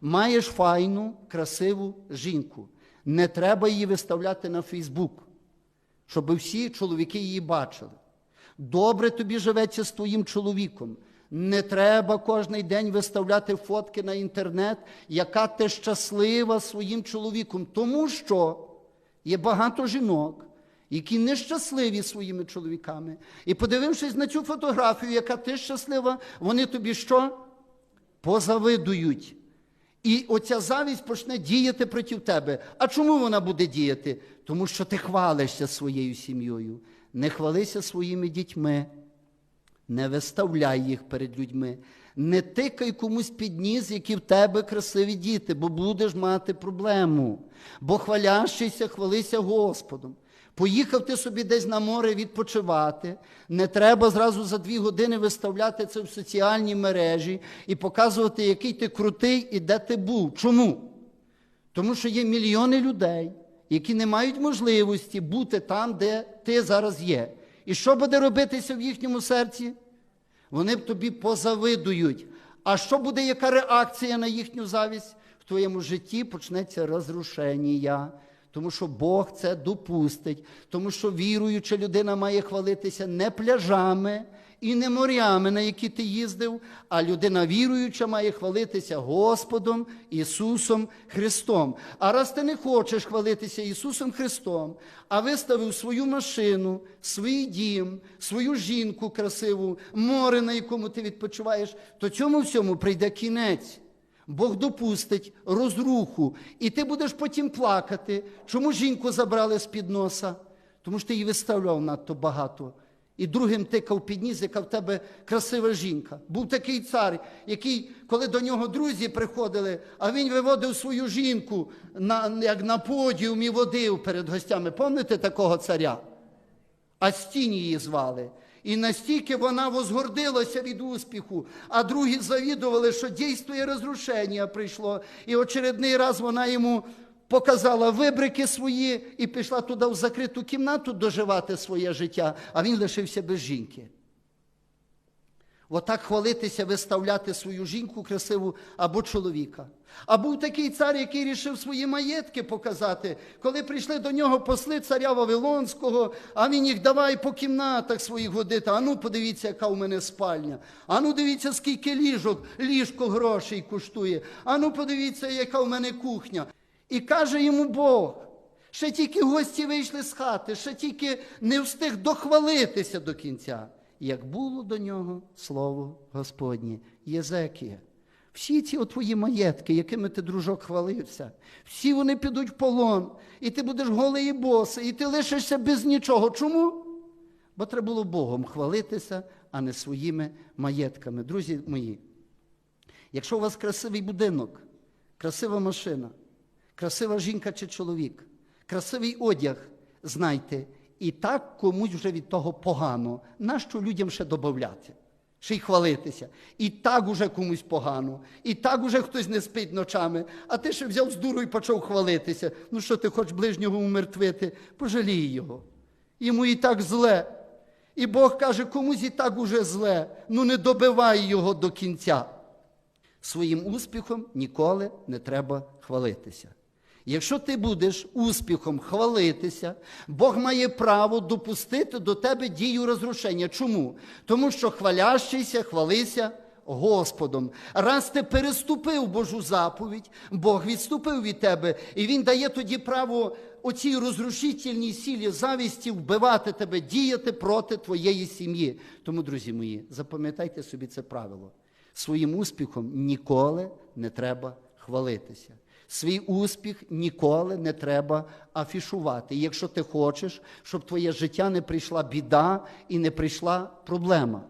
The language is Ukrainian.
Маєш файну, красиву жінку. Не треба її виставляти на Фейсбук, щоб всі чоловіки її бачили. Добре тобі живеться з твоїм чоловіком. Не треба кожен день виставляти фотки на інтернет, яка ти щаслива своїм чоловіком. Тому що є багато жінок, які нещасливі своїми чоловіками. І подивившись на цю фотографію, яка ти щаслива, вони тобі що? Позавидують. І оця завість почне діяти проти тебе. А чому вона буде діяти? Тому що ти хвалишся своєю сім'єю. Не хвалися своїми дітьми, не виставляй їх перед людьми, не тикай комусь під ніс, які в тебе красиві діти, бо будеш мати проблему. Бо хвалящийся, хвалися Господом. Поїхав ти собі десь на море відпочивати. Не треба зразу за дві години виставляти це в соціальні мережі і показувати, який ти крутий і де ти був. Чому? Тому що є мільйони людей, які не мають можливості бути там, де ти зараз є. І що буде робитися в їхньому серці? Вони б тобі позавидують. А що буде, яка реакція на їхню завість? В твоєму житті почнеться розрушення. Тому що Бог це допустить, тому що віруюча людина має хвалитися не пляжами і не морями, на які ти їздив, а людина віруюча має хвалитися Господом Ісусом Христом. А раз ти не хочеш хвалитися Ісусом Христом, а виставив свою машину, свій дім, свою жінку красиву, море, на якому ти відпочиваєш, то цьому всьому прийде кінець. Бог допустить розруху, і ти будеш потім плакати. Чому жінку забрали з-під носа? Тому що ти її виставляв надто багато. І другим тикав під ніс, яка в тебе красива жінка. Був такий цар, який, коли до нього друзі приходили, а він виводив свою жінку на, як на подіум і водив перед гостями. Пам'ятаєте такого царя? А стіні її звали. І настільки вона возгордилася від успіху, а другі завідували, що дійствує розрушення прийшло. І очередний раз вона йому показала вибрики свої і пішла туди в закриту кімнату доживати своє життя, а він лишився без жінки. Отак хвалитися, виставляти свою жінку красиву або чоловіка. А був такий цар, який рішив свої маєтки показати, коли прийшли до нього посли царя Вавилонського, а він їх давай по кімнатах своїх водити. А ну подивіться, яка у мене спальня. А ну дивіться, скільки ліжок, ліжко грошей коштує. А ну подивіться, яка у мене кухня. І каже йому Бог. Ще тільки гості вийшли з хати, ще тільки не встиг дохвалитися до кінця як було до нього слово Господнє, Єзекія. Всі ці твої маєтки, якими ти, дружок, хвалився, всі вони підуть в полон, і ти будеш голий і босий, і ти лишишся без нічого. Чому? Бо треба було Богом хвалитися, а не своїми маєтками. Друзі мої, якщо у вас красивий будинок, красива машина, красива жінка чи чоловік, красивий одяг, знайте, і так комусь вже від того погано. Нащо людям ще додати? Ще й хвалитися. І так уже комусь погано, і так уже хтось не спить ночами, а ти ще взяв з дуру і почав хвалитися. Ну що ти хочеш ближнього умертвити? Пожалій його. Йому і так зле. І Бог каже, комусь і так уже зле. Ну не добивай його до кінця. Своїм успіхом ніколи не треба хвалитися. Якщо ти будеш успіхом хвалитися, Бог має право допустити до тебе дію розрушення. Чому? Тому що хвалящийся, хвалися Господом. Раз ти переступив Божу заповідь, Бог відступив від тебе, і Він дає тоді право оцій розрушительній сілі завісті вбивати тебе, діяти проти твоєї сім'ї. Тому, друзі мої, запам'ятайте собі це правило. Своїм успіхом ніколи не треба хвалитися. Свій успіх ніколи не треба афішувати. Якщо ти хочеш, щоб твоє життя не прийшла біда і не прийшла проблема.